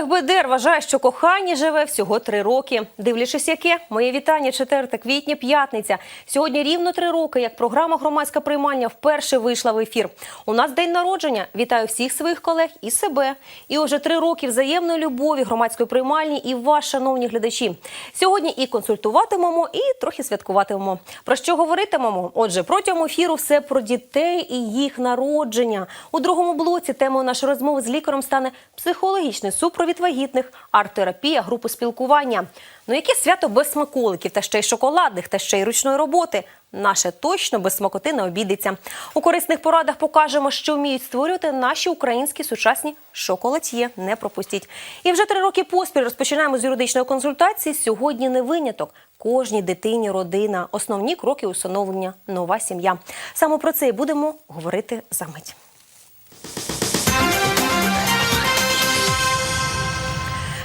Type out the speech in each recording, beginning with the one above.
Фредерік Бехбедер вважає, що кохання живе всього три роки. Дивлячись, яке моє вітання 4 квітня, п'ятниця. Сьогодні рівно три роки, як програма громадська приймання вперше вийшла в ефір. У нас день народження. Вітаю всіх своїх колег і себе. І уже три роки взаємної любові громадської приймальні і вас, шановні глядачі. Сьогодні і консультуватимемо, і трохи святкуватимемо. Про що говоритимемо? Отже, протягом ефіру все про дітей і їх народження. У другому блоці темою нашої розмови з лікарем стане психологічний супровід вагітних, арт-терапія, групи спілкування. Ну яке свято без смаколиків, та ще й шоколадних, та ще й ручної роботи. Наше точно без смакоти не обійдеться. У корисних порадах покажемо, що вміють створювати наші українські сучасні шоколад'є. Не пропустіть. І вже три роки поспіль розпочинаємо з юридичної консультації. Сьогодні не виняток. Кожній дитині родина, основні кроки усиновлення, нова сім'я. Саме про це і будемо говорити за мить.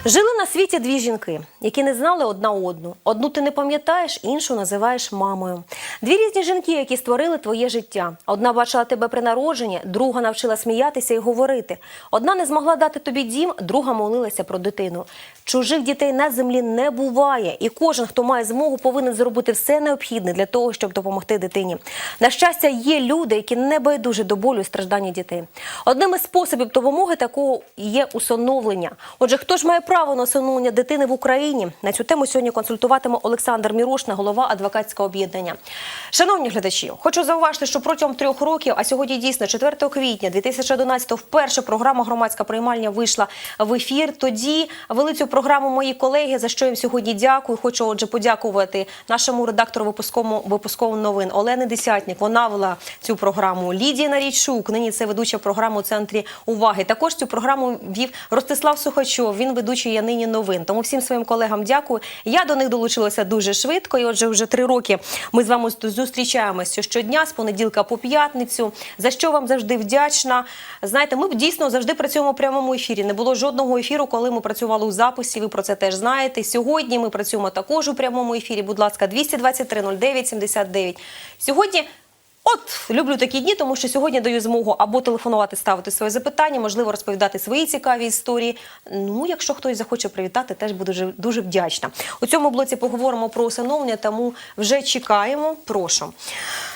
Жили на світі дві жінки, які не знали одна одну. Одну ти не пам'ятаєш, іншу називаєш мамою. Дві різні жінки, які створили твоє життя. Одна бачила тебе при народженні, друга навчила сміятися і говорити. Одна не змогла дати тобі дім, друга молилася про дитину. Чужих дітей на землі не буває, і кожен, хто має змогу, повинен зробити все необхідне для того, щоб допомогти дитині. На щастя, є люди, які не байдужі до болю і страждання дітей. Одним із способів допомоги такого є усиновлення. Отже, хто ж має право на усиновлення дитини в Україні? На цю тему сьогодні консультуватиме Олександр Мірошна, голова адвокатського об'єднання. Шановні глядачі, хочу зауважити, що протягом трьох років, а сьогодні дійсно 4 квітня 2011 вперше програма громадська приймальня вийшла в ефір. Тоді вели цю програму мої колеги, за що їм сьогодні дякую. Хочу отже подякувати нашому редактору випусковому випускових новин Олени Десятник. Вона вела цю програму. Лідія Нарічук, нині це ведуча програми у центрі уваги. Також цю програму вів Ростислав Сухачов. Він ведучий я нині новин. Тому всім своїм колегам дякую. Я до них долучилася дуже швидко. І отже, вже три роки ми з вами зустрічаємося щодня з понеділка по п'ятницю. За що вам завжди вдячна. Знаєте, ми дійсно завжди працюємо в прямому ефірі. Не було жодного ефіру, коли ми працювали у записі. Ви про це теж знаєте. Сьогодні ми працюємо також у прямому ефірі. Будь ласка, 223 09 79. Сьогодні. От люблю такі дні, тому що сьогодні даю змогу або телефонувати, ставити своє запитання, можливо, розповідати свої цікаві історії. Ну, якщо хтось захоче привітати, теж буду дуже, дуже вдячна. У цьому блоці поговоримо про усиновлення, тому вже чекаємо. Прошу.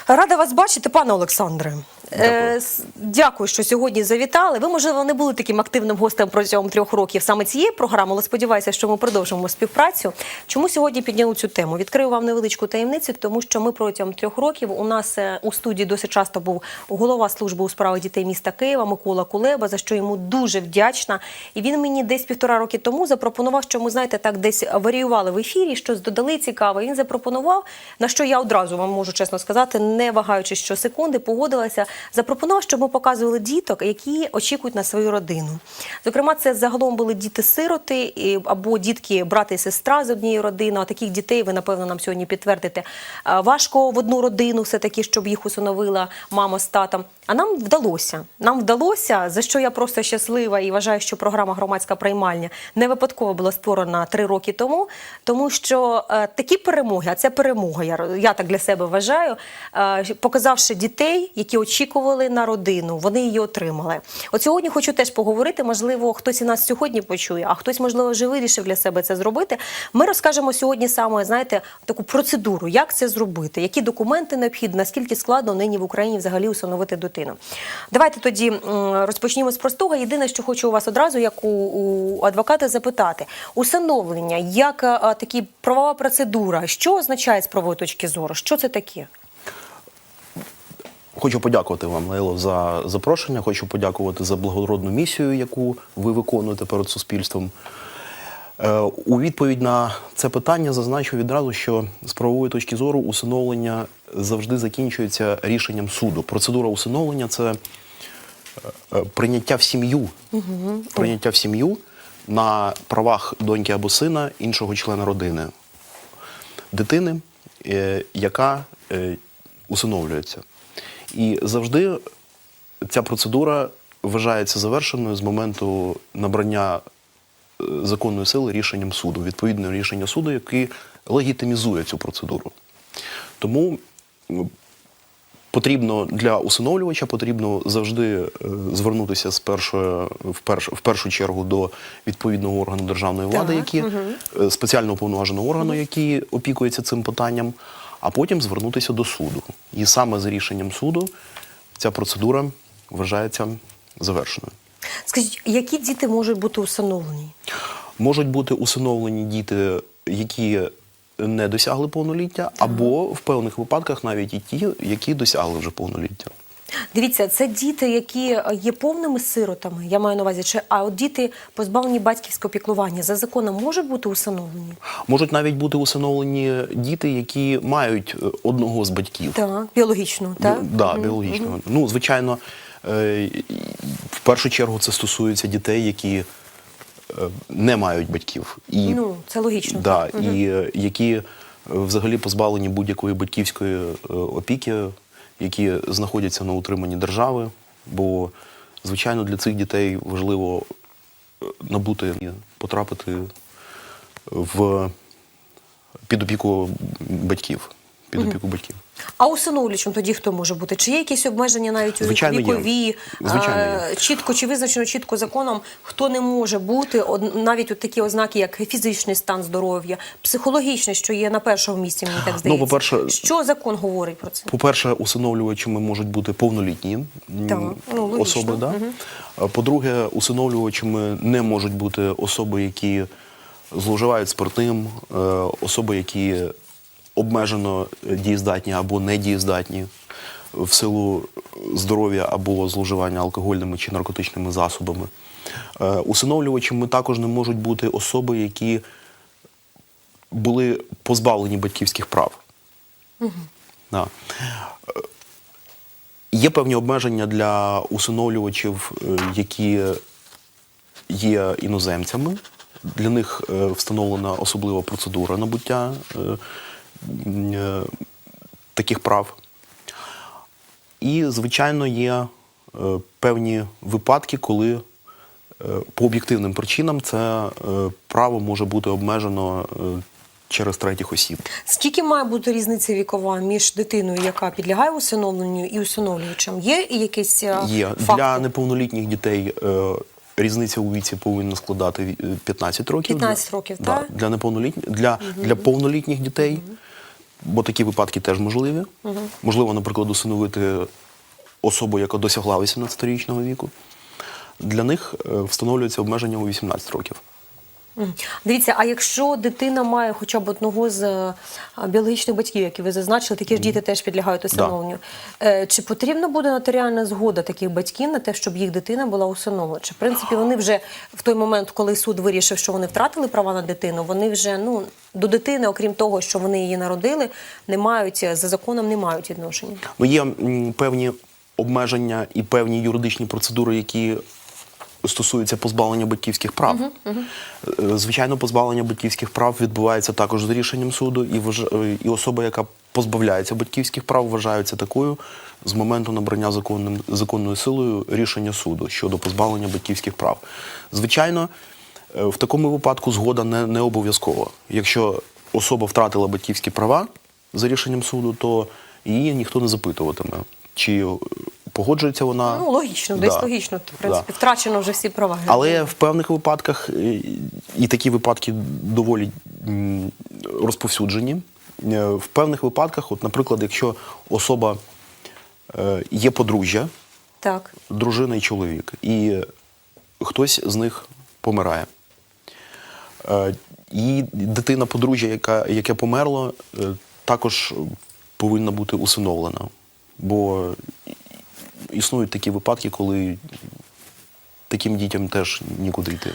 Рада вас бачити, пане Олександре. Е, с- Дякую, що сьогодні завітали. Ви, можливо, не були таким активним гостем протягом трьох років саме цієї програми, але сподіваюся, що ми продовжимо співпрацю. Чому сьогодні підняли цю тему? Відкрию вам невеличку таємницю, тому що ми протягом трьох років у нас е, у студії досить часто був голова служби у справах дітей міста Києва Микола Кулеба, за що йому дуже вдячна. І він мені десь півтора роки тому запропонував, що ми знаєте, так десь варіювали в ефірі, щось додали цікаве. Він запропонував, на що я одразу вам можу чесно сказати, не вагаючись щосекунди, погодилася. Запропонував, щоб ми показували діток, які очікують на свою родину. Зокрема, це загалом були діти-сироти або дітки, брати і сестра з однієї родини. А таких дітей ви напевно нам сьогодні підтвердите. Важко в одну родину, все таки, щоб їх усиновила мама з татом. А нам вдалося. Нам вдалося, за що я просто щаслива і вважаю, що програма громадська приймальня не випадково була створена три роки тому, тому що е, такі перемоги, а це перемога, я, я так для себе вважаю, е, показавши дітей, які очікували на родину, вони її отримали. От сьогодні хочу теж поговорити. Можливо, хтось і нас сьогодні почує, а хтось, можливо, вже вирішив для себе це зробити. Ми розкажемо сьогодні саме, знаєте, таку процедуру, як це зробити, які документи необхідні, наскільки складно нині в Україні взагалі усиновити дитину. Давайте тоді розпочнімо з простого. Єдине, що хочу у вас одразу, як у, у адвоката, запитати: усиновлення, як такі правова процедура, що означає з правової точки зору? Що це таке? Хочу подякувати вам, Лейло, за запрошення. Хочу подякувати за благородну місію, яку ви виконуєте перед суспільством. Е, У відповідь на це питання зазначу відразу, що з правової точки зору усиновлення завжди закінчується рішенням суду. Процедура усиновлення це е, прийняття в сім'ю, прийняття в сім'ю на правах доньки або сина іншого члена родини, дитини, е, яка усиновлюється. І завжди ця процедура вважається завершеною з моменту набрання е, законної сили рішенням суду, відповідне рішення суду, який легітимізує цю процедуру. Тому потрібно для усиновлювача потрібно завжди е, звернутися з першої в першу, в першу чергу до відповідного органу державної влади, Так, які е, спеціально уповноваженого органу, який опікується цим питанням, а потім звернутися до суду. І саме за рішенням суду ця процедура вважається завершеною. Скажіть, які діти можуть бути усиновлені? Можуть бути усиновлені діти, які не досягли повноліття, або в певних випадках навіть і ті, які досягли вже повноліття. Дивіться, це діти, які е, є повними сиротами. Я маю на увазі, чи а от діти позбавлені батьківського піклування за законом можуть бути усиновлені? Можуть навіть бути усиновлені діти, які мають е, одного з батьків. Так, біологічно, так? Да, біологічно. Ну, звичайно, е, в першу чергу це стосується дітей, які не мають батьків. І, Ну, це логічно. да, і е, які е, взагалі позбавлені будь-якої батьківської опіки, які знаходяться на утриманні держави. Бо, звичайно, для цих дітей важливо е, набути і потрапити в під опіку батьків. Під опіку батьків. А усиновлювачем тоді хто може бути? Чи є якісь обмеження навіть у Звичайно, є. вікові? Звичайно, е, є. чітко чи визначено чітко законом, хто не може бути навіть от такі ознаки, як фізичний стан здоров'я, психологічний, що є на першому місці, мені так здається. Ну, по-перше- що закон говорить про це? По-перше, усиновлювачами можуть бути повнолітні Так, ну, особи. Да? А По-друге, усиновлювачами не можуть бути особи, які зловживають спиртним, е, особи, які обмежено дієздатні або недієздатні в силу здоров'я або зловживання алкогольними чи наркотичними засобами. Е, Усиновлювачами також не можуть бути особи, які були позбавлені батьківських прав. Да. Е, Є певні обмеження для усиновлювачів, е, які є іноземцями. Для них е, встановлена особлива процедура набуття е, е, таких прав. І, звичайно, є е, певні випадки, коли е, по об'єктивним причинам це е, право може бути обмежено е, через третіх осіб. Скільки має бути різниця вікова між дитиною, яка підлягає усиновленню, і усиновлювачем? Є якийсь е, Є фактор? для неповнолітніх дітей е, різниця у віці повинна складати ві- е, 15 років. 15 років, да, так? Для неповнолітніх для, для повнолітніх дітей, бо такі випадки теж можливі. Можливо, наприклад, усиновити особу, яка досягла 18-річного віку. Для них встановлюються встановлюється обмеження у 18 років. Дивіться, а якщо дитина має хоча б одного з е, біологічних батьків, які ви зазначили, такі ж діти теж підлягають усиновленню. Е, Чи потрібна буде нотаріальна згода таких батьків на те, щоб їх дитина була усиновлена? Чи в принципі вони вже в той момент, коли суд вирішив, що вони втратили права на дитину, вони вже ну до дитини, окрім того, що вони її народили, не мають за законом не мають відношення. Ну, є певні обмеження і певні юридичні процедури, які стосуються позбавлення батьківських прав. Е, Звичайно, позбавлення батьківських прав відбувається також з рішенням суду, і, вваж- е, і особа, яка позбавляється батьківських прав, вважається такою з моменту набрання законним, законною силою рішення суду щодо позбавлення батьківських прав. Звичайно, е, в такому випадку згода не, не обов'язкова. Якщо особа втратила батьківські права за рішенням суду, то її ніхто не запитуватиме, чи погоджується вона. Ну логічно, Да. десь логічно. В принципі, Да. втрачено вже всі права. Але в певних випадках, е, і такі випадки доволі розповсюджені. е, В певних випадках, от, наприклад, якщо особа е, є подружжя, так. дружина і чоловік, і хтось з них помирає. І дитина подружжя, яка, яке померло, також повинна бути усиновлена. Бо існують такі випадки, коли таким дітям теж нікуди йти.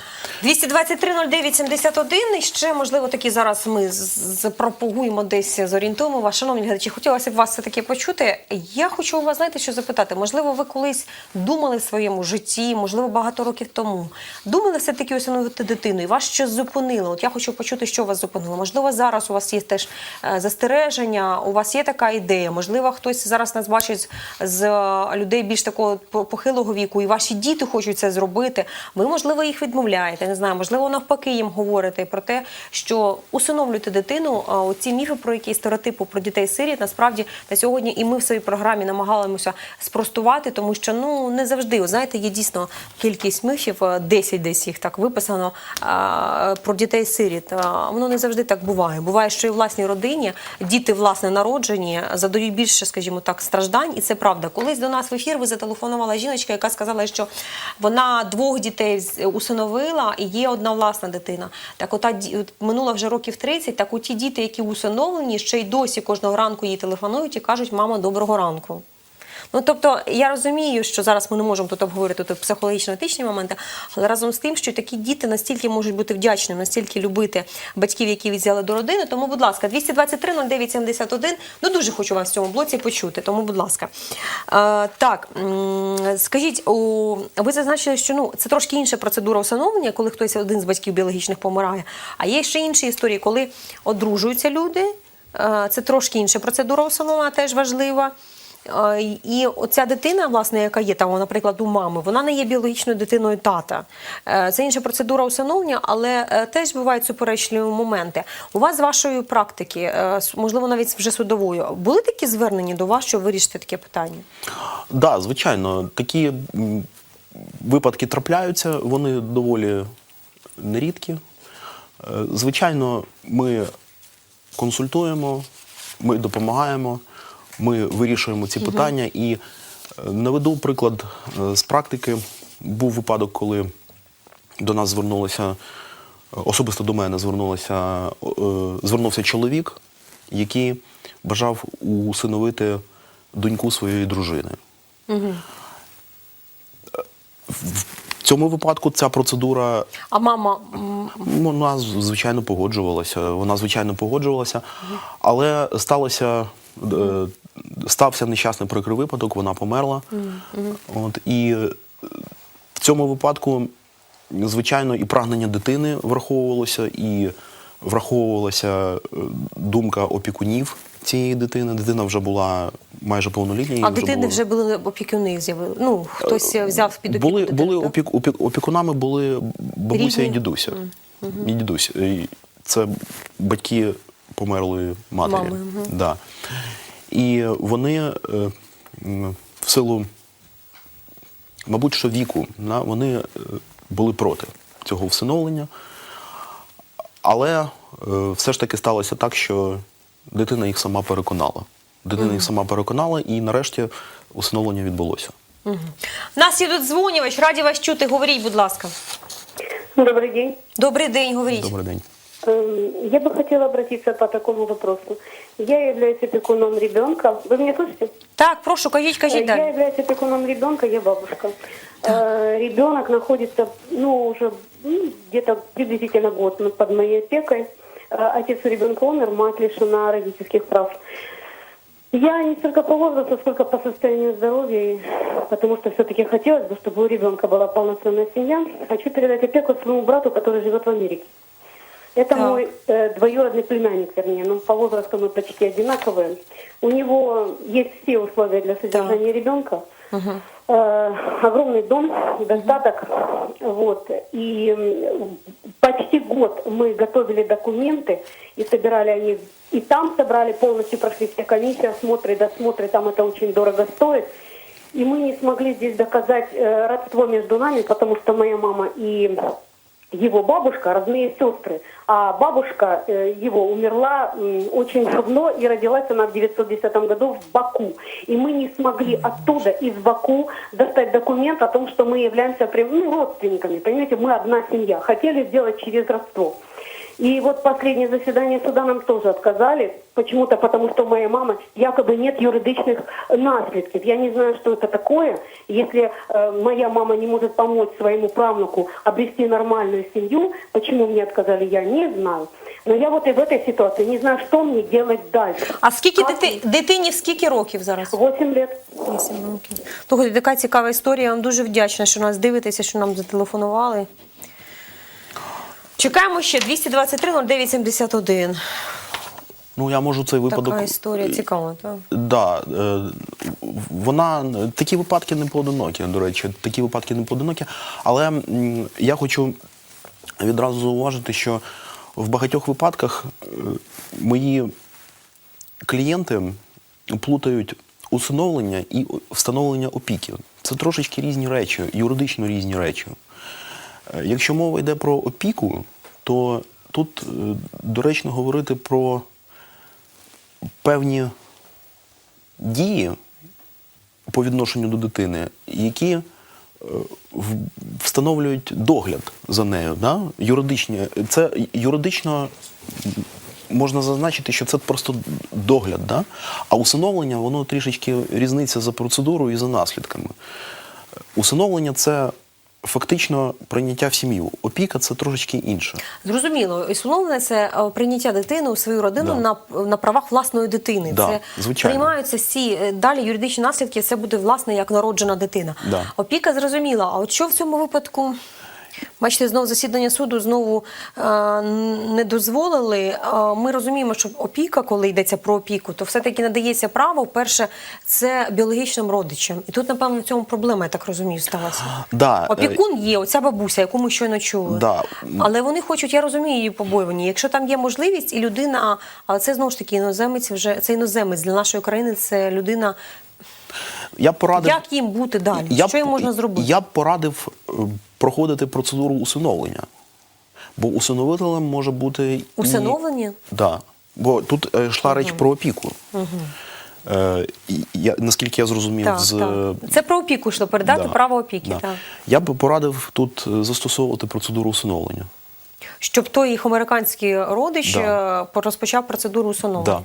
223-09-71. І ще, можливо, такі зараз ми запропагуємо десь, зорієнтуємо вас. Шановні глядачі, хотілося б вас все-таки почути. Я хочу у вас, знаєте, що запитати. Можливо, ви колись думали в своєму житті, можливо, багато років тому. Думали все-таки усиновити дитину, і вас щось зупинило. От я хочу почути, що вас зупинило. Можливо, зараз у вас є теж е, застереження, у вас є така ідея. Можливо, хтось зараз нас бачить з е, людей більш такого по- похилого віку, і ваші діти хочуть це зробити. Зробити. Ви, можливо, їх відмовляєте. Не знаю, можливо, навпаки, їм говорите про те, що усиновлюйте дитину. Оці міфи, про які стереотипи про дітей сиріт, насправді на сьогодні і ми в своїй програмі намагалися спростувати, тому що ну не завжди, знаєте, є дійсно кількість міфів, е, 10 десь їх так виписано про дітей сиріт. Воно не завжди так буває. Буває, що і власній родині діти власне народжені задають більше, скажімо так, страждань, і це правда. Колись до нас в ефір ви зателефонувала жіночка, яка сказала, що вона двох дітей усиновила і є одна власна дитина. Так, ота минуло вже років 30, Так, оті діти, які усиновлені, ще й досі кожного ранку їй телефонують і кажуть, мама, доброго ранку. Ну тобто я розумію, що зараз ми не можемо тут обговорити тут психологічно-етичні моменти, але разом з тим, що такі діти настільки можуть бути вдячними, настільки любити батьків, які взяли до родини. Тому, будь ласка, 223 09 71, Ну дуже хочу вас в цьому блоці почути. Тому, будь ласка, е, так скажіть, у, ви зазначили, що ну це трошки інша процедура усиновлення, коли хтось один з батьків біологічних помирає. А є ще інші історії, коли одружуються люди. е, Це трошки інша процедура усиновлення, теж важлива. Е, І оця дитина, власне, яка є там, наприклад, у мами, вона не є біологічною дитиною тата. Е, Це інша процедура усиновлення, але е, теж бувають суперечливі моменти. У вас з вашої практики, можливо, навіть вже судовою, були такі звернення до вас, щоб вирішити таке питання? Да, звичайно, такі випадки трапляються, вони доволі нерідкі. Звичайно, ми консультуємо, ми допомагаємо, ми вирішуємо ці питання. І е, наведу приклад е, з практики. Був випадок, коли до нас звернулося, е, особисто до мене звернулося, е, звернувся чоловік, який бажав усиновити доньку своєї дружини. В цьому випадку ця процедура А мама вона звичайно погоджувалася. Вона звичайно погоджувалася, але сталося. Е, Стався нещасний прикрий випадок, вона померла. От, і е, в цьому випадку, звичайно, і прагнення дитини враховувалося, і враховувалася е, думка опікунів цієї дитини. Дитина вже була майже повнолітня. а дитини було- вже були опікуни з'явили. Ну хтось взяв під опіку. були, дитину, були опік, опік, опікунами були бабуся Рідні? і дідуся. І дідусь. Це батьки померлої матері. Мами. Да. І вони е, в силу, мабуть, що віку, вони е, були проти цього всиновлення. Але е, все ж таки сталося так, що дитина їх сама переконала. Дитина їх сама переконала, і нарешті усиновлення відбулося. У Нас є тут дзвонювач, раді вас чути. Говоріть, будь ласка. Добрый день. Добрий день, говоріть. Добрий день. Эм, Я бы хотела обратиться по такому вопросу. Я являюсь опекуном ребенка. Вы меня слышите? Так, прошу, кажіть, кажіть Э, Я далі. являюсь опекуном ребенка, я бабушка. Э, Ребенок находится, ну, уже ну, где-то приблизительно год ну, под моей опекой. Э, Отец у ребенка умер, мать лишена родительских прав. Я не столько по возрасту, сколько по состоянию здоровья, и потому что все-таки хотелось бы, чтобы у ребенка была полноценная семья. Хочу передать опеку своему брату, который живет в Америке. Это Так. мой э, двоюродный племянник, вернее, ну, по возрасту мы почти одинаковые. У него есть все условия для содержания ребенка. Э, огромный дом, достаток, вот. И почти год мы готовили документы и собирали они, и там собрали полностью, прошли все комиссии, осмотры, досмотры, там это очень дорого стоит. И мы не смогли здесь доказать э, родство между нами, потому что моя мама и его бабушка родные сестры, а бабушка э, его умерла м, очень давно и родилась она в 910 году в Баку. И мы не смогли оттуда, из Баку, достать документ о том, что мы являемся прям, ну, родственниками. Понимаете, мы одна семья. Хотели сделать через родство. И вот последнее заседание суда нам тоже отказали, почему-то потому, что у моей мамы якобы нет юридичных наследков. Я не знаю, что это такое. Если э, моя мама не может помочь своему правнуку обрести нормальную семью, почему мне отказали, я не знаю. Но я вот и в этой ситуации не знаю, что мне делать дальше. А скільки Как дити... дитині скільки років зараз? 8 лет. Вісім років. Слухайте, така цікава історія. Я вам дуже вдячна, що нас дивитеся, що нам зателефонували. Чекаємо ще 223 09 71. Ну, я можу цей випадок. Така історія цікава. Так? Да, е, вона такі випадки не поодинокі, до речі, такі випадки не поодинокі. Але м, я хочу відразу зауважити, що в багатьох випадках е, мої клієнти плутають усиновлення і встановлення опіки. Це трошечки різні речі, юридично різні речі. Е, Якщо мова йде про опіку, то тут е, доречно говорити про певні дії по відношенню до дитини, які е, встановлюють догляд за нею. Да? Юридичні. Це юридично можна зазначити, що це просто догляд. Да? А усиновлення воно трішечки різниця за процедурою і за наслідками. Усиновлення це фактично прийняття в сім'ю. Опіка це трошечки інше. Зрозуміло, усиновлення – це е, прийняття дитини у свою родину Да. на, на правах власної дитини. Да, це звичайно. приймаються всі е, далі юридичні наслідки. Це буде власне як народжена дитина. Да. Опіка зрозуміла. А от що в цьому випадку? Бачите, знову засідання суду знову е, не дозволили. Е, ми розуміємо, що опіка, коли йдеться про опіку, то все-таки надається право. Перше, це біологічним родичам. І тут, напевно, в цьому проблема, я так розумію, сталася. Да, е, Опікун є, оця бабуся, яку ми щойно чули. Да. Але вони хочуть, я розумію її побоювання. Якщо там є можливість, і людина, але це знову ж таки іноземець, вже це іноземець для нашої країни. Це людина. Я порадив. Як їм бути далі? Я що їм можна зробити? Я б порадив е, проходити процедуру усиновлення. Бо усиновителем може бути. і- Усиновлення? Да. Бо тут е, йшла реч про опіку. Е, я, наскільки я зрозумів, Так, з так. Це про опіку, що передати да, право опіки. да. Так. Я б порадив тут е, застосовувати процедуру усиновлення. Щоб той їх американський родич Да. е, розпочав процедуру усиновлення. Да.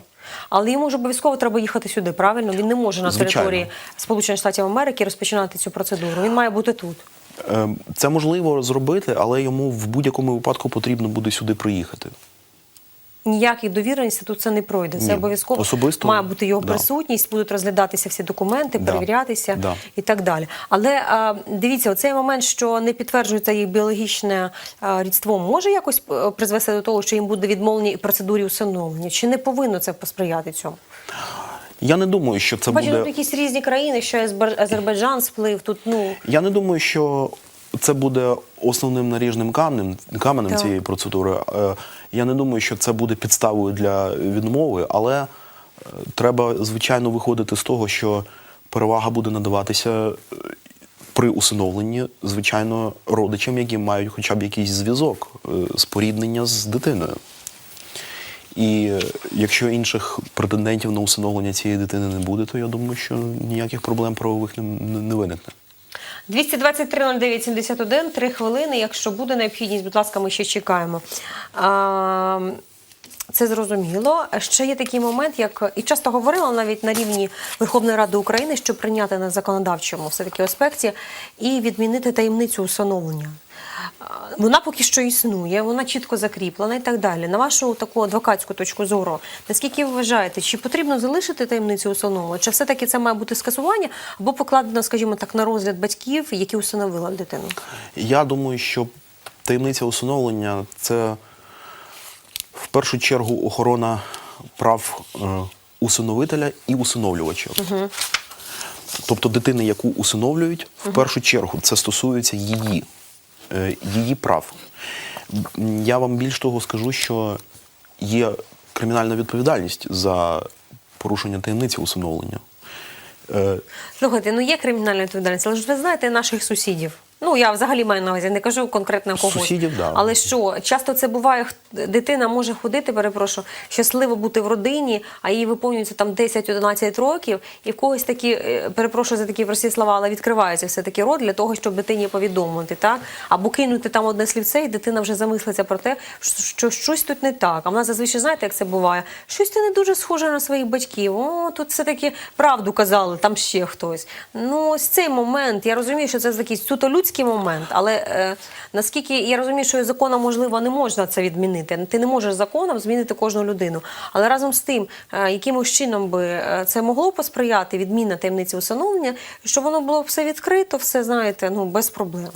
Але йому ж обов'язково треба їхати сюди, правильно? Він не може на Звичайно. території Сполучених Штатів Америки розпочинати цю процедуру. Він має бути тут. Е, Це можливо зробити, але йому в будь-якому випадку потрібно буде сюди приїхати. Ніяких довіреності тут це не пройде. Це обов'язково Особисто, має бути його да. присутність, будуть розглядатися всі документи, Да. перевірятися Да. і так далі. Але а, дивіться, оцей момент, що не підтверджується їх біологічне а, рідство, може якось е, призвести до того, що їм буде відмовлення і процедурі усиновлення? Чи не повинно це посприяти цьому? Я не думаю, що це Бачите, буде. тут якісь різні країни, що Азер- Азербайджан сплив. Тут ну Я не думаю, що це буде основним наріжним каменем, каменем Так. цієї процедури. Е, Я не думаю, що це буде підставою для відмови, але е, треба, звичайно, виходити з того, що перевага буде надаватися е, при усиновленні, звичайно, родичам, які мають хоча б якийсь зв'язок, споріднення з дитиною. І якщо інших претендентів на усиновлення цієї дитини не буде, то я думаю, що ніяких проблем правових не виникне. 223-09-71, три хвилини. Якщо буде необхідність, будь ласка, ми ще чекаємо. А, це зрозуміло. Ще є такий момент, як і часто говорила навіть на рівні Верховної Ради України, що прийняти на законодавчому все таки аспекті і відмінити таємницю усиновлення. Вона поки що існує, вона чітко закріплена і так далі. На вашу таку адвокатську точку зору, наскільки ви вважаєте, чи потрібно залишити таємницю усиновлення, чи все-таки це має бути скасування або покладено, скажімо так, на розгляд батьків, які усиновили дитину? Я думаю, що таємниця усиновлення це в першу чергу охорона прав е, усиновителя і усиновлювача. Тобто дитини, яку усиновлюють, в першу чергу це стосується її, її прав. Я вам більш того скажу, що є кримінальна відповідальність за порушення таємниці усиновлення. Е, Слухайте, ну є кримінальна відповідальність, але ж ви знаєте наших сусідів. Ну я взагалі маю на увазі, не кажу конкретно когось. Сусідів, да. Але що часто це буває, дитина може ходити, перепрошую, щасливо бути в родині, а їй виповнюється там 10-11 років, і в когось такі, е, перепрошую за такі прості слова, але відкривається все таки рот для того, щоб дитині повідомити, так або кинути там одне слівце, і дитина вже замислиться про те, що, що щось тут не так. А в нас зазвичай знаєте, як це буває? Щось ти не дуже схоже на своїх батьків. О, тут все таки правду казали, там ще хтось. Ну ось цей момент. Я розумію, що це такий суто людський момент, але е, наскільки я розумію, що законом можливо не можна це відмінити. Ти не можеш законом змінити кожну людину. Але разом з тим, е, якимось чином би е, це могло посприяти відміна таємниці усиновлення, щоб воно було все відкрито, все знаєте, ну без проблем.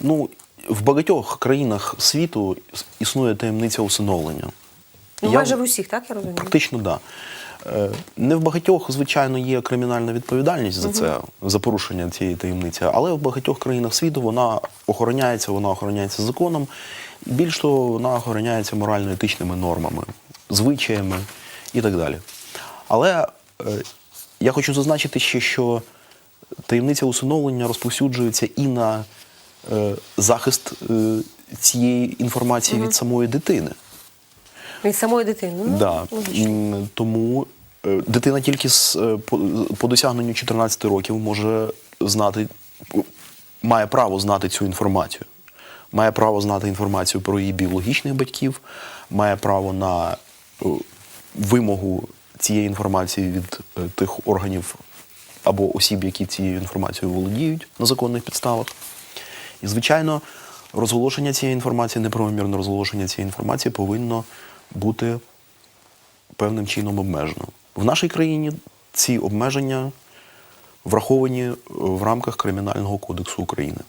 Ну, в багатьох країнах світу існує таємниця усиновлення. Ну, Я- майже в усіх, так я розумію. Практично так. Е, Не в багатьох, звичайно, є кримінальна відповідальність за це, за порушення цієї таємниці, але в багатьох країнах світу вона охороняється, вона охороняється законом. Більш того, вона охороняється морально-етичними нормами, звичаями і так далі. Але е, я хочу зазначити ще, що таємниця усиновлення розповсюджується і на е, захист е, цієї інформації від самої дитини. Від самої дитини. Ну, Да. Тому е, дитина тільки з, е, по, по досягненню 14 років може знати, має право знати цю інформацію. Має право знати інформацію про її біологічних батьків, має право на е, вимогу цієї інформації від тих органів або осіб, які цією інформацією володіють на законних підставах. І, звичайно, розголошення цієї інформації, неправомірне розголошення цієї інформації повинно бути певним чином обмежено. В нашій країні ці обмеження враховані в рамках Кримінального кодексу України.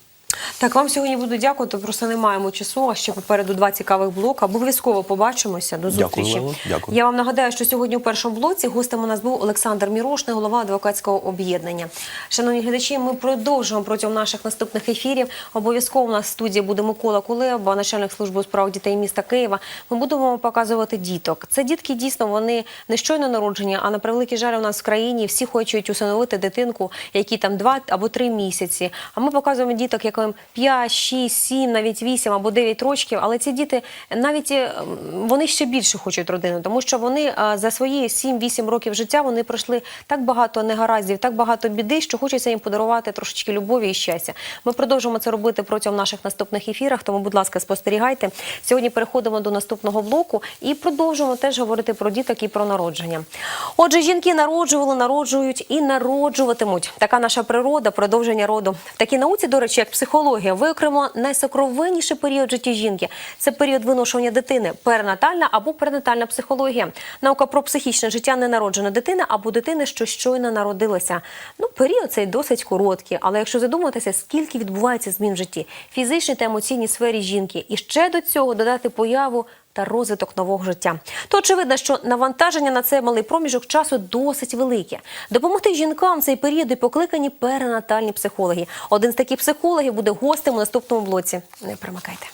Так, вам сьогодні буду дякувати. Просто не маємо часу. А ще попереду два цікавих блока. Обов'язково побачимося. До зустрічі. Лело. Дякую. Я вам нагадаю, що сьогодні у першому блоці гостем у нас був Олександр Мірошний, голова адвокатського об'єднання. Шановні глядачі, ми продовжуємо протягом наших наступних ефірів. Обов'язково у нас в студії буде Микола Кулеба, начальник служби у справах дітей міста Києва. Ми будемо вам показувати діток. Це дітки дійсно вони не щойно народжені, а на превеликий жаль у нас в країні всі хочуть усиновити дитинку, які там два або три місяці. А ми показуємо діток, яким 5, 6, 7, навіть 8 або 9 років. Але ці діти навіть е, вони ще більше хочуть родину, тому що вони е, за свої 7-8 років життя вони пройшли так багато негараздів, так багато біди, що хочеться їм подарувати трошечки любові і щастя. Ми продовжимо це робити протягом наших наступних ефірах. Тому, будь ласка, спостерігайте. Сьогодні переходимо до наступного блоку і продовжуємо теж говорити про діток і про народження. Отже, жінки народжували, народжують і народжуватимуть. Така наша природа, продовження роду. В такій науці, до речі, як психологія, виокремо найсокровенніший період житті жінки. Це період виношування дитини, перинатальна або перинатальна психологія. Наука про психічне життя ненародженої дитини або дитини, що щойно народилася. Ну, період цей досить короткий, але якщо задуматися, скільки відбувається змін в житті, фізичній та емоційній сфері жінки, і ще до цього додати появу та розвиток нового життя. То очевидно, що навантаження на цей малий проміжок часу досить велике. Допомогти жінкам цей період і покликані перинатальні психологи. Один з таких психологів буде гостем у наступному блоці. Не примикайте.